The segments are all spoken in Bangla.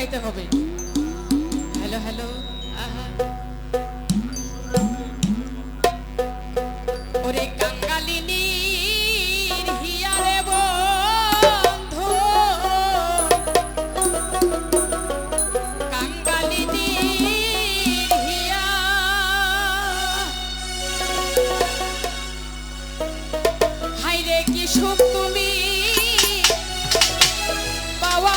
গাইতে হবে। হ্যালো হ্যালো আহা। ওরে কি সুখ তুমি? পাওয়া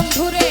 বন্ধুরে